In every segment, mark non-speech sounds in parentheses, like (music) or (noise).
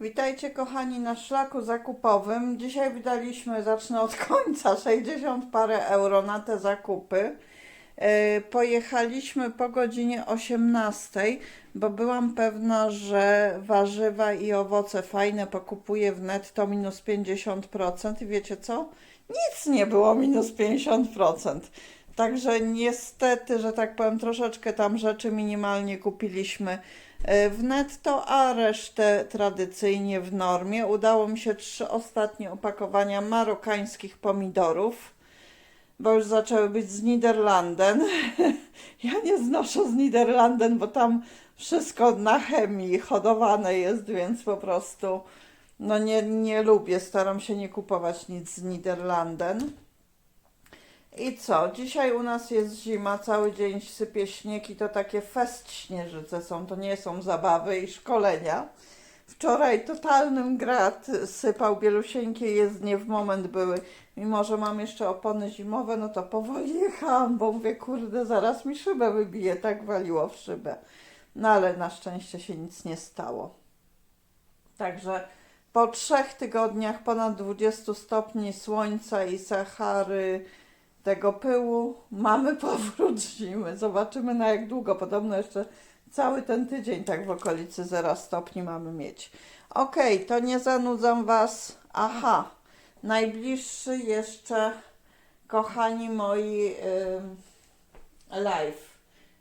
Witajcie kochani na szlaku zakupowym. Dzisiaj wydaliśmy, zacznę od końca, (laughs) 60 parę euro na te zakupy. E, Pojechaliśmy po godzinie 18, bo byłam pewna, że warzywa i owoce fajne pokupuję w netto minus 50%. I wiecie co? Nic nie było minus 50%. Także niestety, że tak powiem, troszeczkę tam rzeczy minimalnie kupiliśmy e, w netto, a resztę tradycyjnie w normie. Udało mi się trzy ostatnie opakowania marokańskich pomidorów, bo już zaczęły być z Niderlanden. (laughs) Ja nie znoszę z Niderlanden, bo tam wszystko na chemii hodowane jest, więc po prostu no nie, nie lubię, staram się nie kupować nic z Niderlanden. I co? Dzisiaj u nas jest zima, cały dzień sypie śnieg i to takie fest śnieżyce są, to nie są zabawy i szkolenia. Wczoraj totalnym grad sypał, bielusieńkie jezdnie w moment były. Mimo, że mam jeszcze opony zimowe, no to powoli jechałam, bo mówię, kurde, zaraz mi szybę wybije, tak waliło w szybę. No ale na szczęście się nic nie stało. Także po trzech tygodniach ponad 20 stopni słońca i Sahary, tego pyłu, mamy (laughs) powrót zimy. Zobaczymy na jak długo. Podobno jeszcze cały ten tydzień tak w okolicy 0 stopni mamy mieć. Okej, to nie zanudzam Was. Aha, najbliższy jeszcze, kochani moi, ym, live.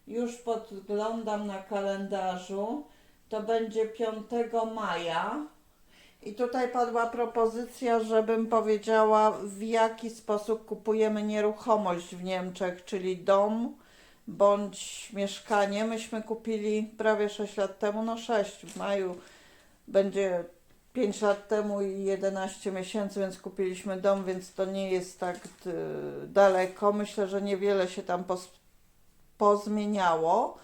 Już podglądam na kalendarzu. To będzie 5 maja. I tutaj padła propozycja, żebym powiedziała, w jaki sposób kupujemy nieruchomość w Niemczech, czyli dom bądź mieszkanie. Myśmy kupili prawie 6 lat temu, no 6 w maju będzie 5 lat temu i 11 miesięcy, więc kupiliśmy dom, więc to nie jest tak y, daleko. Myślę, że niewiele się tam pozmieniało.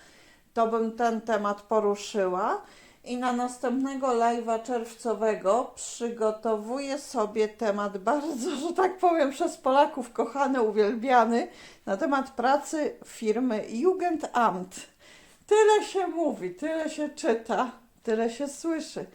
To bym ten temat poruszyła. I na następnego live'a czerwcowego przygotowuję sobie temat bardzo, że tak powiem, przez Polaków kochany, uwielbiany na temat pracy firmy Jugendamt. Tyle się mówi, tyle się czyta, tyle się słyszy.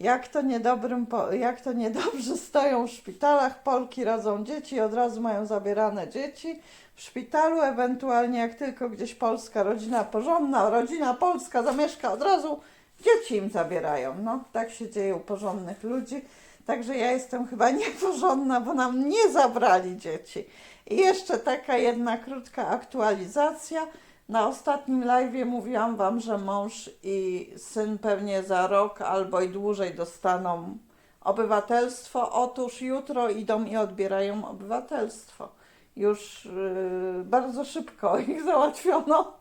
Jak to, niedobrym, jak to niedobrze (laughs) stoją w szpitalach, Polki rodzą dzieci od razu mają zabierane dzieci w szpitalu, ewentualnie jak tylko gdzieś polska rodzina porządna, rodzina polska zamieszka, od razu dzieci im zabierają. No, tak się dzieje u porządnych ludzi. Także ja jestem chyba (laughs) nieporządna, bo nam nie zabrali dzieci. I jeszcze taka jedna krótka aktualizacja. Na ostatnim live mówiłam Wam, że mąż i syn pewnie za rok albo i dłużej dostaną obywatelstwo. Otóż jutro idą i odbierają obywatelstwo. Już yy, bardzo szybko (laughs) ich załatwiono.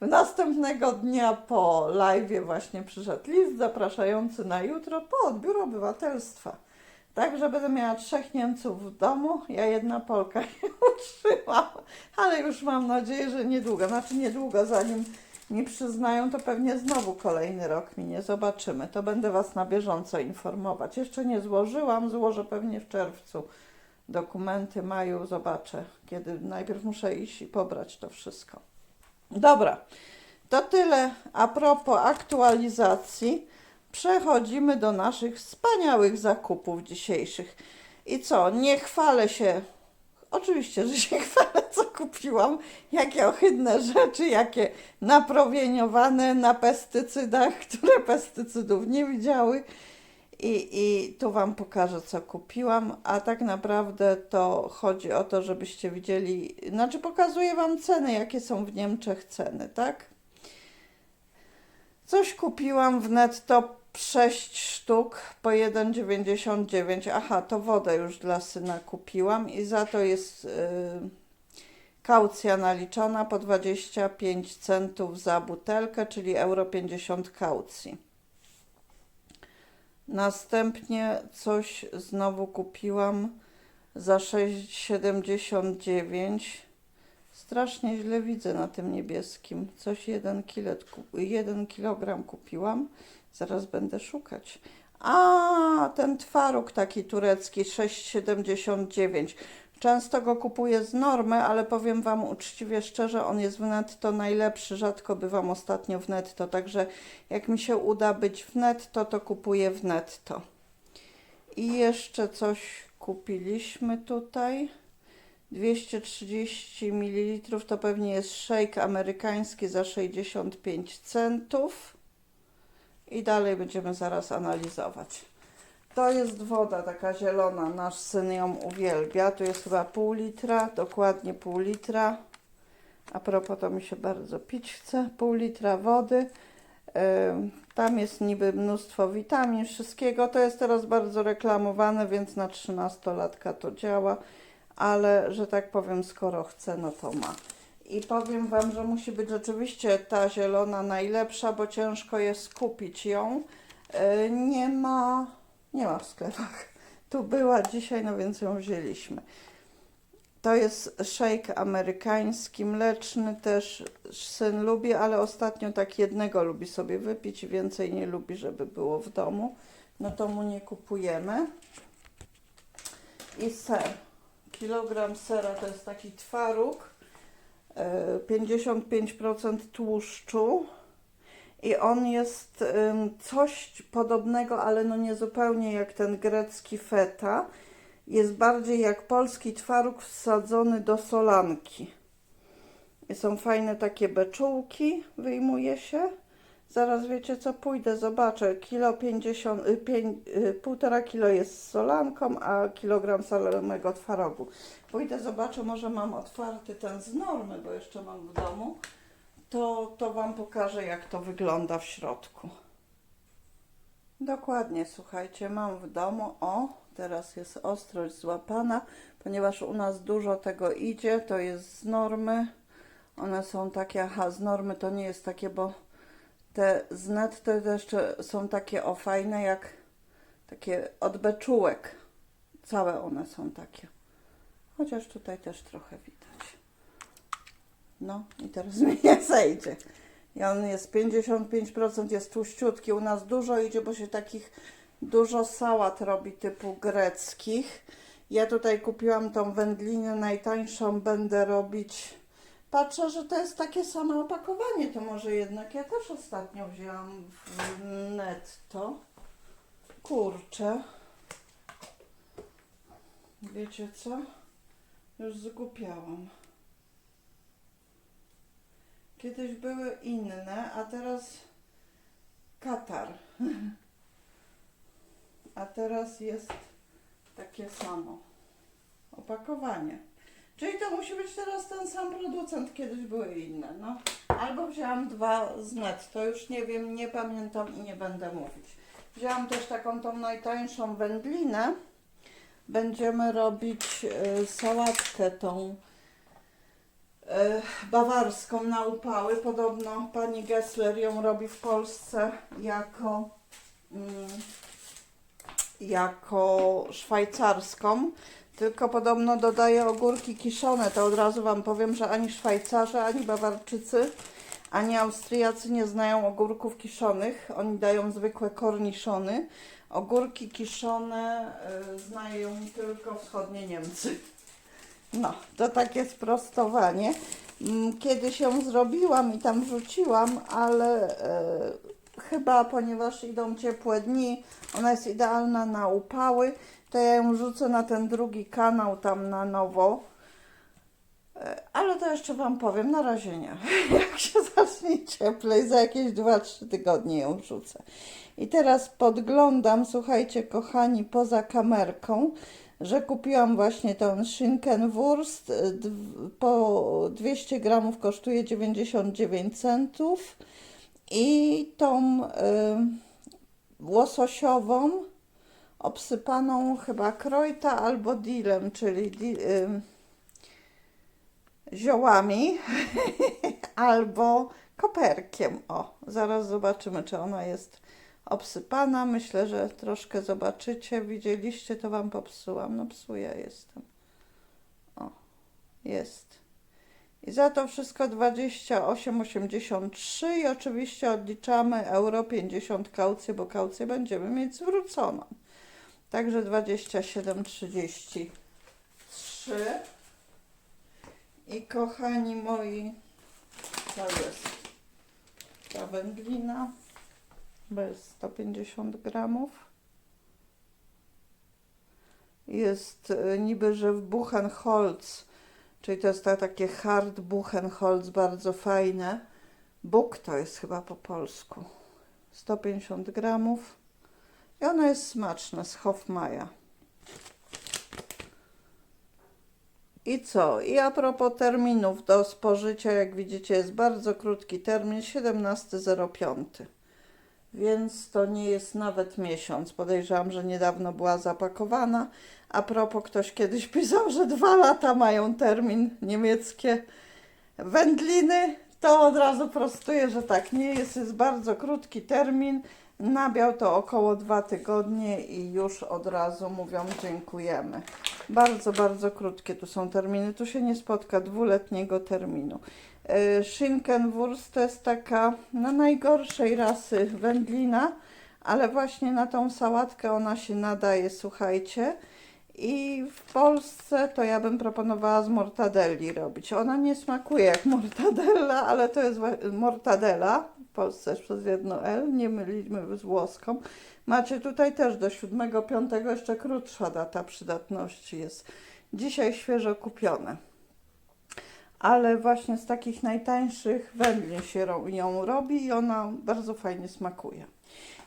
Następnego dnia po live właśnie przyszedł list zapraszający na jutro po odbiór obywatelstwa. Także będę miała trzech Niemców w domu, ja jedna Polka (laughs) się utrzymam, ale już mam nadzieję, że niedługo, znaczy niedługo, zanim mi przyznają, to pewnie znowu kolejny rok minie, zobaczymy. To będę Was na bieżąco informować. Jeszcze nie złożyłam, złożę pewnie w czerwcu dokumenty, maju, zobaczę, kiedy najpierw muszę iść i pobrać to wszystko. Dobra, to tyle a propos aktualizacji. Przechodzimy do naszych wspaniałych zakupów dzisiejszych. I co, nie chwalę się. Oczywiście, że się (laughs) chwalę, co kupiłam. Jakie ohydne rzeczy, jakie naprowieniowane na pestycydach, które pestycydów nie widziały. I, I tu Wam pokażę, co kupiłam, a tak naprawdę to chodzi o to, żebyście widzieli, znaczy pokazuję Wam ceny, jakie są w Niemczech ceny, tak? Coś kupiłam w netto 6 sztuk po 1,99. Aha, to wodę już dla syna kupiłam i za to jest yy, kaucja naliczona po 25 centów za butelkę, czyli euro 50 kaucji. Następnie coś znowu kupiłam za 6,79. Strasznie źle widzę na tym niebieskim. Coś 1 kilo, 1 kilogram kupiłam. Zaraz będę szukać. A, ten twaróg taki turecki 6,79. Często go kupuję z normy, ale powiem Wam uczciwie, szczerze, on jest w netto najlepszy. Rzadko bywam ostatnio w netto, także jak mi się uda być w netto, to kupuję w netto. I jeszcze coś kupiliśmy tutaj. 230 ml to pewnie jest shake amerykański za 65 centów. I dalej będziemy zaraz analizować. To jest woda taka zielona, nasz syn ją uwielbia. Tu jest chyba pół litra, dokładnie pół litra. A propos, to mi się bardzo pić chce. Pół litra wody. Tam jest niby mnóstwo witamin, wszystkiego. To jest teraz bardzo reklamowane, więc na 13-latka to działa. Ale, że tak powiem, skoro chce, no to ma. I powiem Wam, że musi być rzeczywiście ta zielona najlepsza, bo ciężko jest kupić ją. Yy, Nie ma, nie ma w sklepach. Tu była dzisiaj, no więc ją wzięliśmy. To jest shake amerykański, mleczny też syn lubi, ale ostatnio tak jednego lubi sobie wypić więcej nie lubi, żeby było w domu. No to mu nie kupujemy. I ser. Kilogram sera to jest taki twaróg. e, 55% tłuszczu. I on jest coś podobnego, ale no nie zupełnie jak ten grecki feta. Jest bardziej jak polski twaróg wsadzony do solanki. I są fajne takie beczułki, wyjmuje się. Zaraz wiecie co, pójdę, zobaczę. Kilo 50, y, pięć, y, półtora kilo jest z solanką, a kilogram samego twarogu. Pójdę, zobaczę, może mam otwarty ten z normy, bo jeszcze mam w domu. To, to Wam pokażę, jak to wygląda w środku. Dokładnie, słuchajcie, mam w domu, o, teraz jest ostrość złapana, ponieważ u nas dużo tego idzie, to jest z normy. One są takie, aha, z normy to nie jest takie, bo te z net to jeszcze są takie o fajne, jak takie od beczułek. Całe one są takie. Chociaż tutaj też trochę widać. No i teraz (laughs) mi nie zejdzie. I on jest 55%, jest tłuściutki. U nas dużo idzie, bo się takich dużo sałat robi typu greckich. Ja tutaj kupiłam tą wędlinę najtańszą, będę robić. Patrzę, że to jest takie same opakowanie, to może jednak ja też ostatnio wzięłam netto. Kurczę. Wiecie co? Już zgupiałam. Kiedyś były inne, a teraz Katar. (laughs) A teraz jest takie samo opakowanie. Czyli to musi być teraz ten sam producent, kiedyś były inne, no. Albo wzięłam dwa z net, to już nie wiem, nie pamiętam i nie będę mówić. Wzięłam też taką tą najtańszą wędlinę. Będziemy robić y, sałatkę tą bawarską na upały. Podobno pani Gessler ją robi w Polsce jako, mm, jako szwajcarską. Tylko podobno dodaje ogórki kiszone. To od razu Wam powiem, że ani Szwajcarzy, ani Bawarczycy, ani Austriacy nie znają ogórków kiszonych. Oni dają zwykłe korniszony. Ogórki kiszone y, znają tylko wschodnie Niemcy. No, to takie sprostowanie. Mm, Kiedyś ją zrobiłam i tam wrzuciłam, ale e, chyba ponieważ idą ciepłe dni, ona jest idealna na upały, to ja ją rzucę na ten drugi kanał tam na nowo. E, Ale to jeszcze Wam powiem, na razie nie. (laughs) Jak się zacznie cieplej, za jakieś 2-3 tygodnie ją wrzucę. I teraz podglądam, słuchajcie kochani, poza kamerką, że kupiłam właśnie tą Schinkenwurst. y, Po 200 gramów kosztuje 99 centów. I tą y, łososiową, obsypaną chyba krojta albo dilem, czyli di, y, ziołami (laughs) albo koperkiem. O, zaraz zobaczymy, czy ona jest obsypana. Myślę, że troszkę zobaczycie. Widzieliście, to Wam popsułam. No psuja jestem. O, jest. I za to wszystko 28,83 i oczywiście odliczamy euro 50 kaucję, bo kaucję będziemy mieć zwróconą. Także 27,33 trzy. I kochani moi, to jest ta wędlina, jest 150 gramów. Jest e, niby, że w Buchenholz, czyli to jest ta, takie hard Buchenholz, bardzo fajne. Buk to jest chyba po polsku. 150 gramów. I ona jest smaczna z Hofmaja. I co? I a propos terminów do spożycia, jak widzicie, jest bardzo krótki termin 17.05. Więc to nie jest nawet miesiąc. Podejrzewam, że niedawno była zapakowana. A propos, ktoś kiedyś (laughs) pisał, że dwa lata mają termin niemieckie wędliny. To od razu prostuję, że tak nie jest. Jest bardzo krótki termin. Nabiał to około dwa tygodnie i już od razu mówią dziękujemy. Bardzo, bardzo krótkie tu są terminy. Tu się nie spotka dwuletniego terminu. Yy, Schinkenwurst to jest taka na najgorszej rasy wędlina, ale właśnie na tą sałatkę ona się nadaje, słuchajcie. I w Polsce to ja bym proponowała z mortadelli robić. Ona nie smakuje jak mortadella, ale to jest mortadela. W Polsce jest przez jedno L, nie mylimy z włoską. Macie tutaj też do 7-5 jeszcze krótsza data przydatności jest. Dzisiaj świeżo kupione. Ale właśnie z takich najtańszych wędlin się ją robi i ona bardzo fajnie smakuje.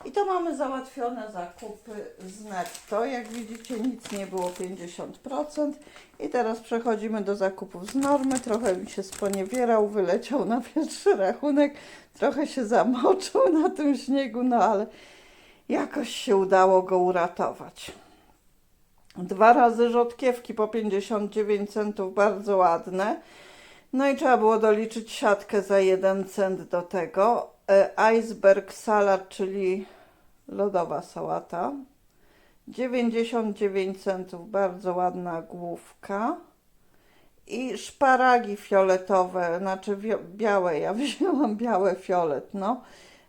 I to mamy załatwione zakupy z netto. Jak widzicie, nic nie było 50%. I teraz przechodzimy do zakupów z normy. Trochę mi się sponiewierał, wyleciał na pierwszy rachunek, trochę się zamoczył na tym śniegu, no ale jakoś się udało go uratować. Dwa razy rzodkiewki po 59 centów, bardzo ładne. No i trzeba było doliczyć siatkę za 1 cent do tego. E, Iceberg salad, czyli lodowa sałata. 99 centów, bardzo ładna główka. I szparagi fioletowe, znaczy białe, ja (laughs) wzięłam białe fiolet, no.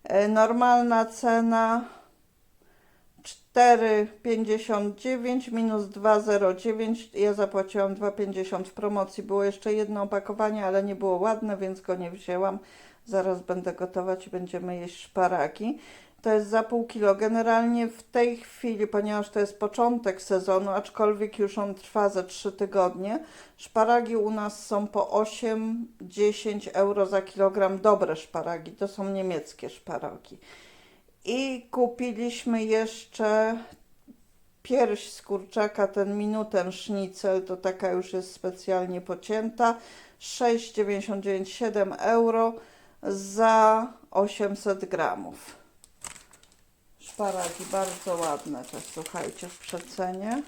E, Normalna cena 4,59 minus 2,09. Ja zapłaciłam 2,50 w promocji. Było jeszcze jedno opakowanie, ale nie było ładne, więc go nie wzięłam. Zaraz będę gotować i będziemy jeść szparagi. To jest za pół kilo. Generalnie w tej chwili, ponieważ to jest początek sezonu, aczkolwiek już on trwa ze 3 tygodnie, szparagi u nas są po 8-10 euro za kilogram. Dobre szparagi, to są niemieckie szparagi. I kupiliśmy jeszcze pierś z kurczaka, ten minuten sznicel, to taka już jest specjalnie pocięta. 6,99, 7 euro za 800 gramów. Szparagi bardzo ładne też, słuchajcie, w przecenie.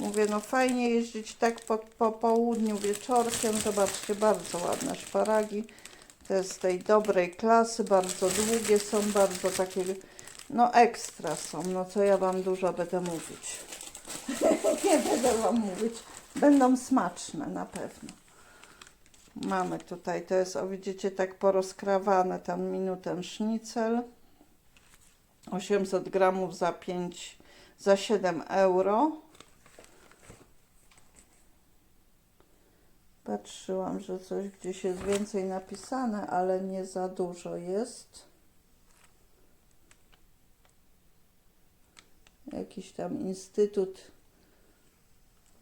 Mówię, no fajnie jeździć tak po, po południu, wieczorkiem. Zobaczcie, bardzo ładne szparagi. To jest tej dobrej klasy, bardzo długie są, bardzo takie, no ekstra są. No co ja Wam dużo będę mówić. (laughs) Nie będę Wam mówić. Będą smaczne na pewno. Mamy tutaj, to jest, o widzicie, tak porozkrawane, tam minutę sznicel. 800 gramów za 5, za 7 euro. Patrzyłam, że coś gdzieś jest więcej napisane, ale nie za dużo jest. Jakiś tam instytut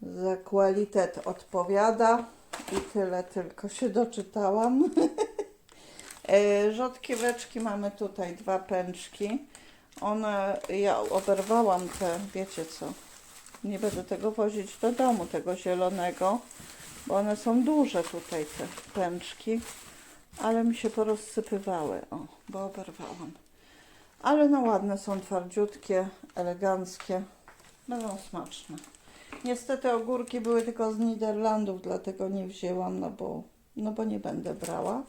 za kwalitet odpowiada i tyle tylko się doczytałam. (laughs) E, Rzodkieweczki mamy tutaj dwa pęczki. One, ja oberwałam te, wiecie co, nie będę tego wozić do domu, tego zielonego, bo one są duże tutaj, te pęczki, ale mi się porozsypywały, o, bo oberwałam. Ale no ładne są, twardziutkie, eleganckie, będą smaczne. Niestety ogórki były tylko z Niderlandów, dlatego nie wzięłam, no bo, no bo nie będę brała.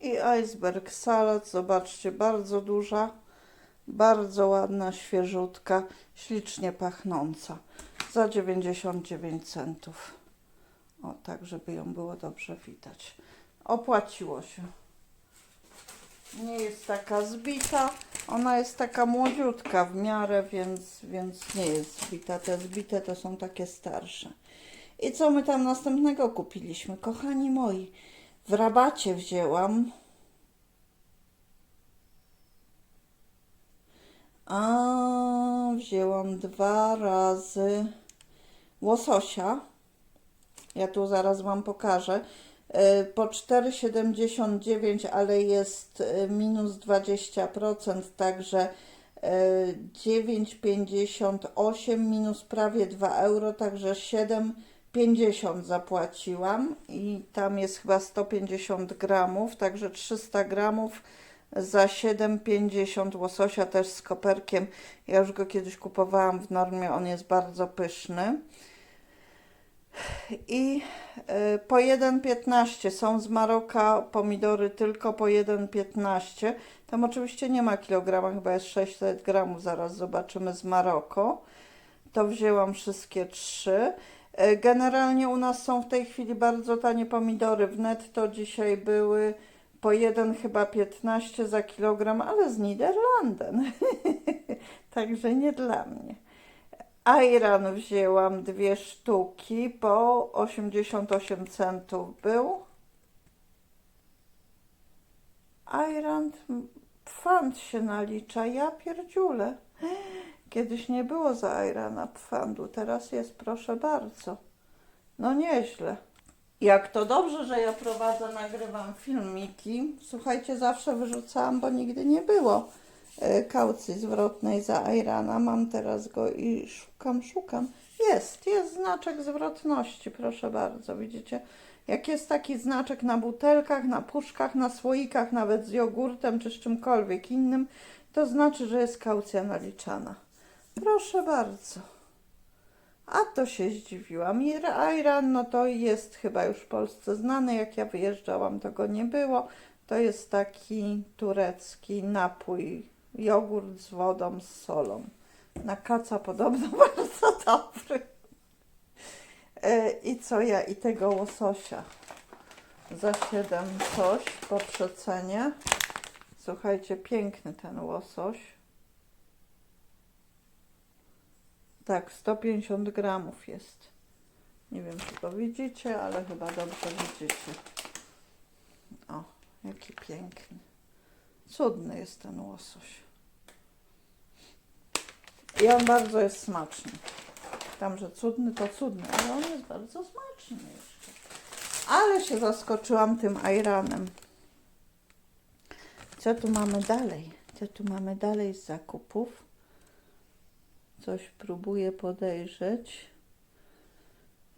I iceberg salad, zobaczcie, bardzo duża, bardzo ładna, świeżutka, ślicznie pachnąca. Za 99 centów. O, tak, żeby ją było dobrze widać. Opłaciło się. Nie jest taka zbita. Ona jest taka młodziutka w miarę, więc, więc nie jest zbita. Te zbite to są takie starsze. I co my tam następnego kupiliśmy? Kochani moi, w rabacie wzięłam. A wzięłam dwa razy łososia. Ja tu zaraz Wam pokażę. E, Po 4,79, ale jest e, minus 20%, także e, 9,58 minus prawie 2 euro, także 7,50 zapłaciłam i tam jest chyba 150 gramów, także 300 gramów za 7,50 łososia też z koperkiem. Ja już go kiedyś kupowałam w normie, on jest bardzo pyszny. I y, po 1,15 są z Maroka pomidory tylko po 1,15. Tam oczywiście nie ma kilograma, chyba jest 600 gramów, zaraz zobaczymy z Maroko. To wzięłam wszystkie trzy. Y, Generalnie u nas są w tej chwili bardzo tanie pomidory. W netto dzisiaj były po 1 chyba 15 za kilogram, ale z Niderlanden. (laughs) Także nie dla mnie. Ajran wzięłam dwie sztuki po 88 centów był. Ajran pfand się nalicza, ja pierdziule. Kiedyś nie było za ajrana pfandu, teraz jest, proszę bardzo. No nieźle. Jak to dobrze, że ja prowadzę, nagrywam filmiki. Słuchajcie, zawsze wyrzucałam, bo nigdy nie było e, kaucji zwrotnej za Airana. Mam teraz go i szukam, szukam. Jest, jest znaczek zwrotności, proszę bardzo, widzicie? Jak jest taki znaczek na butelkach, na puszkach, na słoikach, nawet z jogurtem czy z czymkolwiek innym, to znaczy, że jest kaucja naliczana. Proszę bardzo. A to się zdziwiłam. I Ayran, no to jest chyba już w Polsce znany. Jak ja wyjeżdżałam, to go nie było. To jest taki turecki napój, jogurt z wodą, z solą. Na kaca podobno (laughs) bardzo dobry. E, I co ja? I tego łososia za 7 coś po przecenie. Słuchajcie, piękny ten łosoś. Tak, 150 gramów jest. Nie wiem, czy to widzicie, ale chyba dobrze widzicie. O, jaki piękny. Cudny jest ten łosoś. I on bardzo jest smaczny. Tam, że cudny to cudny, ale on jest bardzo smaczny jeszcze. Ale się zaskoczyłam tym ajranem. Co tu mamy dalej? Co tu mamy dalej z zakupów? Coś próbuję podejrzeć.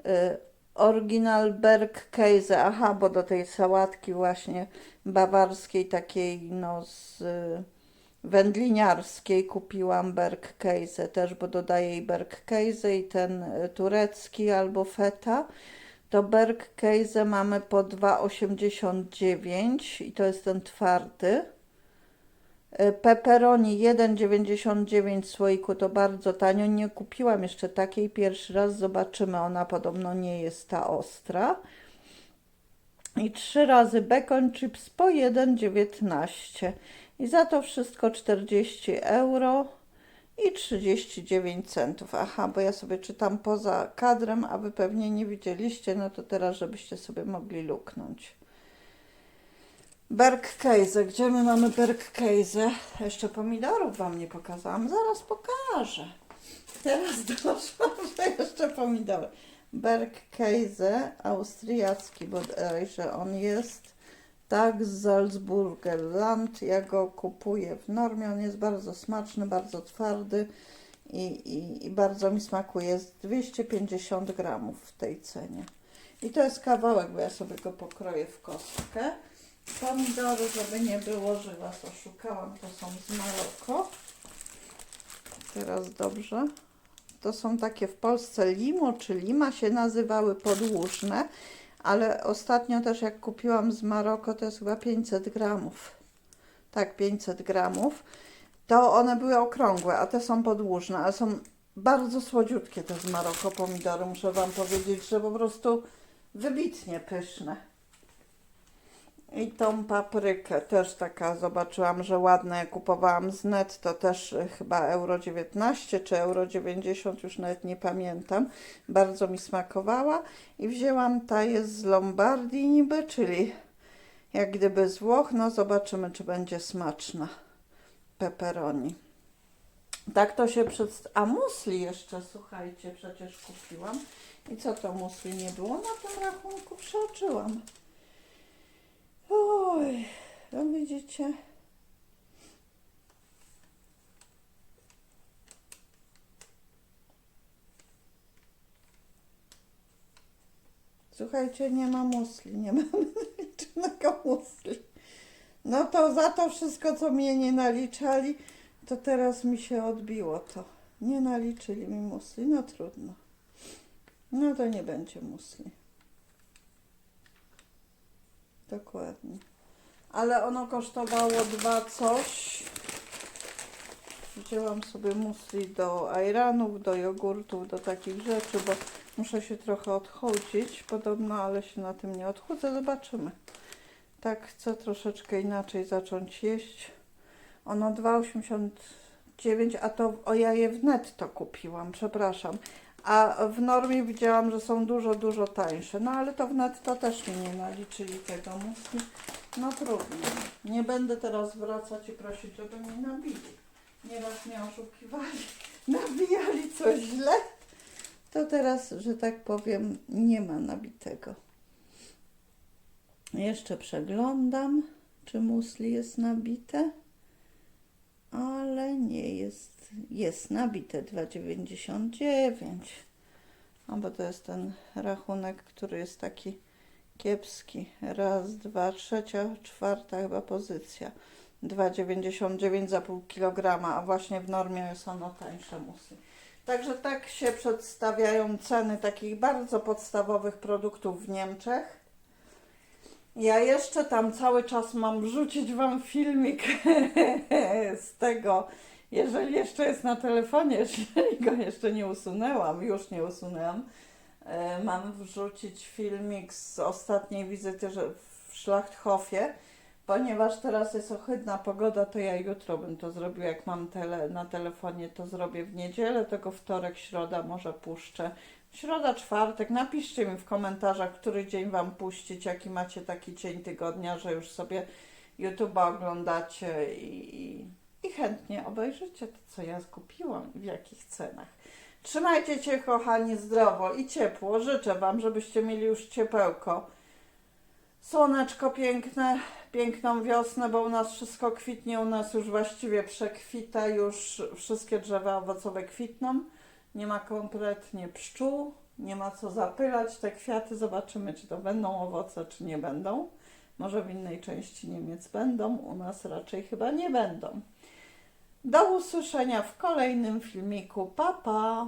Y, Oryginal Bergkäse, aha, bo do tej sałatki właśnie bawarskiej, takiej no z y, wędliniarskiej kupiłam Bergkäse też, bo dodaję i Bergkäse i ten y, turecki albo feta. To Bergkäse mamy po 2,89 i to jest ten twardy. Y, Pepperoni 1,99 w słoiku to bardzo tanio. Nie kupiłam jeszcze takiej. Pierwszy raz zobaczymy. Ona podobno nie jest ta ostra. I trzy razy bacon chips po 1,19. I za to wszystko 40 euro i 39 centów. Aha, bo ja sobie czytam poza kadrem, a wy pewnie nie widzieliście, no to teraz, żebyście sobie mogli luknąć. Bergkäse. Gdzie my mamy Bergkäse? Jeszcze pomidorów Wam nie pokazałam. Zaraz pokażę. Teraz (laughs) doszłam, jeszcze pomidory. Bergkäse austriacki bodajże on jest. Tak, z Salzburgerland. Ja go kupuję w normie. On jest bardzo smaczny, bardzo twardy i, i, i bardzo mi smakuje. Jest 250 gramów w tej cenie. I to jest kawałek, bo ja sobie go pokroję w kostkę. Pomidory, żeby nie było, że Was oszukałam, to są z Maroko. Teraz dobrze. To są takie w Polsce limo czy lima się nazywały podłużne, ale ostatnio też jak kupiłam z Maroko, to jest chyba 500 gramów. Tak, 500 gramów. To one były okrągłe, a te są podłużne, ale są bardzo słodziutkie te z Maroko pomidory. Muszę Wam powiedzieć, że po prostu wybitnie pyszne. I tą paprykę też taka zobaczyłam, że ładna. Ja kupowałam z net, to też y, chyba euro 19 czy euro 90, już nawet nie pamiętam. Bardzo mi smakowała. I wzięłam ta jest z Lombardii niby, czyli jak gdyby z Włoch. No zobaczymy, czy będzie smaczna. Pepperoni. Tak to się przedstawia. A musli jeszcze, słuchajcie, przecież kupiłam. I co to musli nie było? Na tym rachunku przeoczyłam. Oj, no widzicie. Słuchajcie, nie ma musli, nie ma naliczonego musli. No to za to wszystko, co mnie nie naliczali, to teraz mi się odbiło to. Nie naliczyli mi musli, no trudno. No to nie będzie musli. Dokładnie. Ale ono kosztowało dwa coś. Wzięłam sobie musli do ajranów, do jogurtów, do takich rzeczy, bo muszę się trochę odchudzić podobno, ale się na tym nie odchudzę. Zobaczymy. Tak chcę troszeczkę inaczej zacząć jeść. Ono 2,89, a to o ja je w netto kupiłam, przepraszam. A w normie widziałam, że są dużo, dużo tańsze. No ale to w netto też mi nie naliczyli tego musli. No trudno. Nie będę teraz wracać i prosić, żeby mi nabili. Nieraz mnie oszukiwali, (laughs) nabijali coś źle. To teraz, że tak powiem, nie ma nabitego. Jeszcze przeglądam, czy musli jest nabite, ale nie jest. Jest nabite 2,99. No bo to jest ten rachunek, który jest taki kiepski. Raz, dwa, trzecia, czwarta chyba pozycja. 2,99 za pół kilograma, a właśnie w normie jest ono tańsze musli. Także tak się przedstawiają ceny takich bardzo podstawowych produktów w Niemczech. Ja jeszcze tam cały czas mam wrzucić Wam filmik (laughs) z tego, jeżeli jeszcze jest na telefonie, (laughs) jeżeli go jeszcze nie usunęłam, już nie usunęłam. E, Mam wrzucić filmik z ostatniej wizyty w Schlachthofie, ponieważ teraz jest ohydna pogoda, to ja jutro bym to zrobił. Jak mam tele, na telefonie, to zrobię w niedzielę, tego wtorek, środa może puszczę. Środa, czwartek, napiszcie mi w komentarzach, który dzień Wam puścić, jaki macie taki dzień tygodnia, że już sobie YouTube'a oglądacie i, i, chętnie obejrzycie to, co ja skupiłam i w jakich cenach. Trzymajcie się, kochani, zdrowo i ciepło. Życzę Wam, żebyście mieli już ciepełko. Słoneczko piękne, piękną wiosnę, bo u nas wszystko kwitnie, u nas już właściwie przekwita, już wszystkie drzewa owocowe kwitną. Nie ma kompletnie pszczół, nie ma co zapylać te kwiaty. Zobaczymy, czy to będą owoce, czy nie będą. Może w innej części Niemiec będą, u nas raczej chyba nie będą. Do usłyszenia w kolejnym filmiku. Pa, pa!